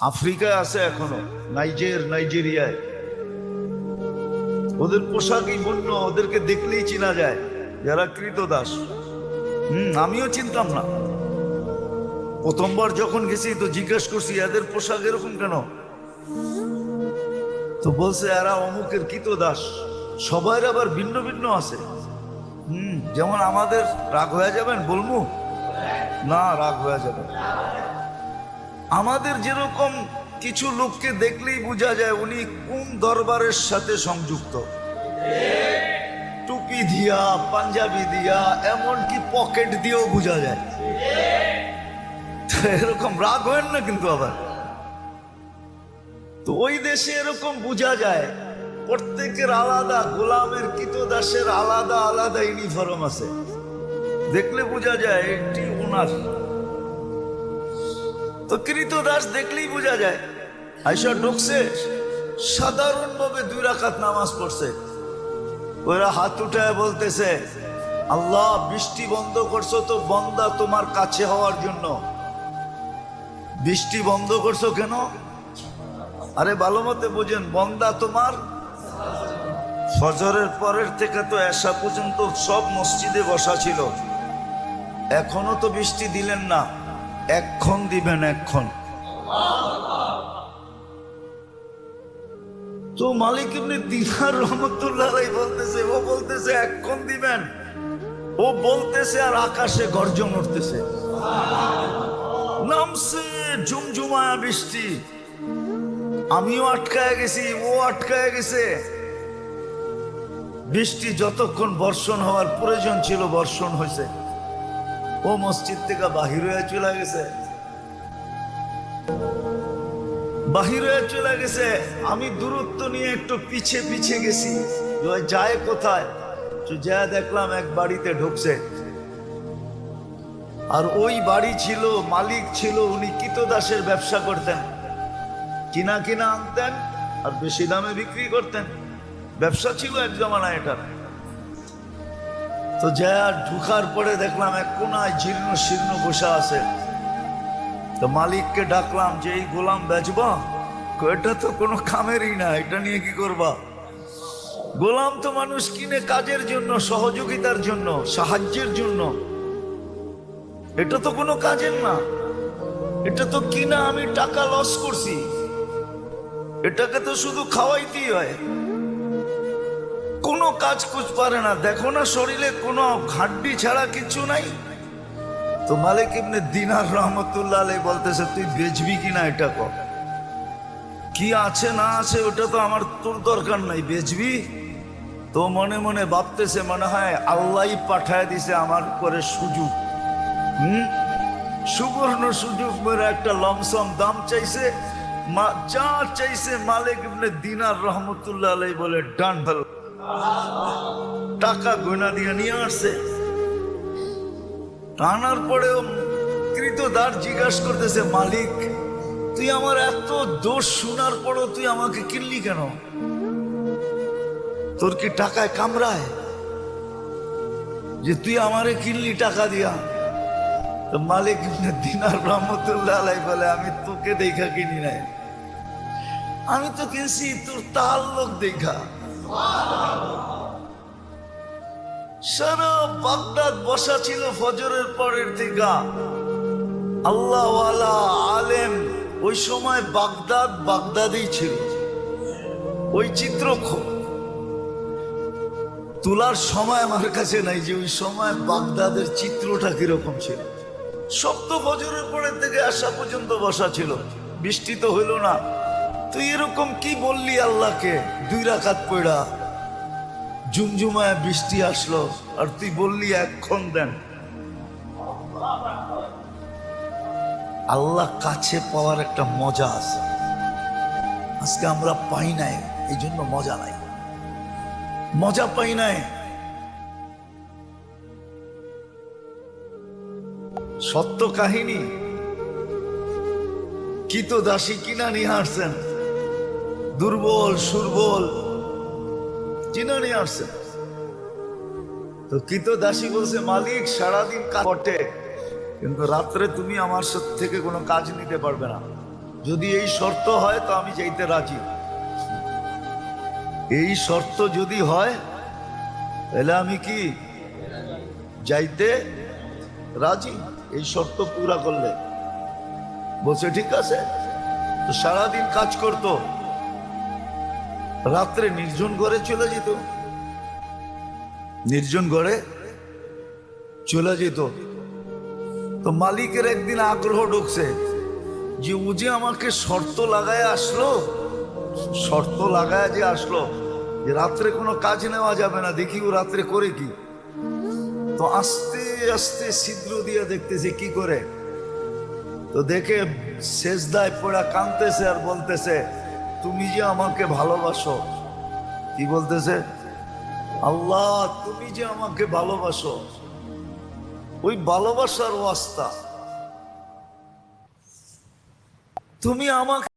আফ্রিকায় আছে এখনও, নাইজের, নাইজেরিয়ায়। ওদের পোশাকই বন্য ওদেরকে দেখলেই চেনা যায়, যারা কৃতদাস। হুম, আমিও চিনতাম না। প্রথমবার যখন গেছি, তো জিজ্ঞেস করছি, এদের পোশাক এরকম কেন? তো বলছে, এরা অমুকের কৃতদাস। সবার আবার ভিন্ন ভিন্ন আছে। হুম, যেমন আমাদের রাগ হয়ে যাবেন, বলমু? না, রাগ হয়ে যাবে আমাদের যেরকম কিছু লোককে দেখলেই বোঝা যায় উনি কোন দরবারের সাথে সংযুক্ত। টুপি দিয়া, পাঞ্জাবি দিয়া, এমনকি পকেট দিয়েও বোঝা যায়। এরকম রাগ হয় না কিন্তু আবার? তো ওই দেশে এরকম বোঝা যায়, প্রত্যেকের আলাদা, গোলামের, কিতদাসের আলাদা আলাদা ইউনিফর্ম আছে। দেখলে বোঝা যায় এটি ওনার তো কৃতদাস দেখলেই বোঝা যায়। আইসা ঢুকছে, সাধারণভাবে দুই রাকাত নামাজ পড়ছে। ওরা হাত উঠায় বলতেছে, আল্লাহ, বৃষ্টি বন্ধ করছ তো বন্দা তোমার কাছে হওয়ার জন্য। বৃষ্টি বন্ধ করছ কেন? আরে ভালো মতে বুঝেন, বন্দা তোমার। ফজরের পরের থেকে তো এসা পর্যন্ত সব মসজিদে বসা ছিল। এখনও তো বৃষ্টি দিলেন না। এক্ষণ দিবেন এক্ষণ তো মালিক এমনি দিনার রহমতুল্লাহ বলতেছে, ও বলতেছে এক্ষণ দিবেন। ও বলতেছে আর আকাশে গর্জন উঠতেছে। নামছে ঝুমঝুমায়া বৃষ্টি। আমিও আটকায় গেছি, ও আটকায় গেছে। বৃষ্টি যতক্ষণ বর্ষণ হওয়ার প্রয়োজন ছিল, বর্ষণ হয়েছে। ও মসজিদ থেকে বাহির হয়ে চলে গেছে। বাহির হয়ে চলে গেছে। আমি দূরত্ব নিয়ে একটু পিছে পিছে গেছি। যায় কোথায়? যা দেখলাম এক বাড়িতে ঢুকছে। আর ওই বাড়ি ছিল, মালিক ছিল, উনি কিতদাসের ব্যবসা করতেন। কিনা কিনা আনতেন আর বেশি দামে বিক্রি করতেন। ব্যবসা ছিল এক জমানায় এটার। তো যা ঢুকার পরে দেখলাম এক কোনায় জীর্ণ শীর্ণ বসা আছে। তো মালিককে ডাকলাম যে, এই গোলাম বেচবা এটা তো কোনো কামেরই না, এটা নিয়ে কি করবা? গোলাম তো মানুষ কিনে কাজের জন্য, সহযোগিতার জন্য, সাহায্যের জন্য। এটা তো কোনো কাজের না। এটা তো কিনা আমি টাকা লস করছি। এটাকে তো শুধু খাওয়াইতেই হয়। কোনো কাজ কুচ পারে না। দেখো না শরীরে কোনো হাড্ডি ছাড়া কিছু নাই। তো মালিক এমনি দিনার রহমতুল্লাহ আলাই বলতেছে, তুই বেচবি কিনা এটা ক কি আছে না আছে ওটা তো আমার তোর দরকার নাই, বেচবি? তো মনে মনে ভাবতেছে, মনে হয় আল্লাহ পাঠায় দিছে আমার করে সুযোগ। হুম? সুবর্ণ সুযোগ মেরে একটা লমসম দাম চাইছে। যা চাইছে মালিক ইবনে দিনার রহমতুল্লাহ আলাই বলে, ডান টাকা গয়না দিয়ে নিয়ে আসছে। টানার পরেও কৃতদার জিজ্ঞাসা করতেছে, মালিক, তুই আমার এত দোষ শোনার পরও তুই আমাকে কিনলি কেন? তোর কি টাকায় কামড়ায়? যে তুই আমারে কিনলি টাকা দিয়া। তো মালিক দিনার রহমতুল্লাহ বলে, আমি তোকে দেখা কিনি নাই। আমি তো কিনছি, তোর তার লোক দেখা। সারা বাগদাদ বসা ছিল ফজরের পরের আলেম ওই সময় বাগদাদ ছিল। ওই চিত্র তোলার সময় আমার কাছে নাই যে ওই সময় বাগদাদের চিত্রটা কীরকম ছিল। সপ্ত ফজরের পরের থেকে আসা পর্যন্ত বসা ছিল। বৃষ্টি তো হইল না। তুই এরকম কি বললি আল্লাহকে? দুই রাখাত পড়া জুমজুমায় বৃষ্টি আসলো, আর তুই বললি এক্ষণ দেন। আল্লাহ কাছে পাওয়ার একটা মজা আছে। আজকে আমরা পাই নাই এই জন্য মজা নাই। মজা পাই নাই। সত্য কাহিনী। কি তো দাসী কিনা নিয়ে আসছেন দুর্বল, সুরবল। চিনা নিয়ে আসছেন তো কিত দাসী বলছে, মালিক, সারাদিন করতে। কিন্তু রাত্রে তুমি আমার থেকে কোনো কাজ নিতে পারবে না। যদি এই শর্ত হয়, তো আমি যাইতে রাজি। এই শর্ত যদি হয়, তাহলে আমি কি যাইতে রাজি? এই শর্ত পুরা করলে। বলছে, ঠিক আছে। তো সারাদিন কাজ করত। রাত্রে নির্জন ঘরে চলে যেত। নির্জন ঘরে চলে যেত। তো মালিকের একদিন আগ্রহ ঢুকছে যে, ও যে আমাকে শর্ত লাগায় আসলো, শর্ত লাগায় যে আসলো, যে রাত্রে কোনো কাজ নেওয়া যাবে না, দেখি ও রাত্রে করে কি? তো আস্তে আস্তে ছিদ্র দিয়ে দেখতেছে, কি করে? তো দেখে শেষ দায় পড়া কাঁদতেছে আর বলতেছে তুমি যে আমাকে ভালোবাসো, কি বলতেছে? আল্লাহ, তুমি যে আমাকে ভালোবাসো, ওই ভালোবাসার ওয়াস্তা। তুমি আমাকে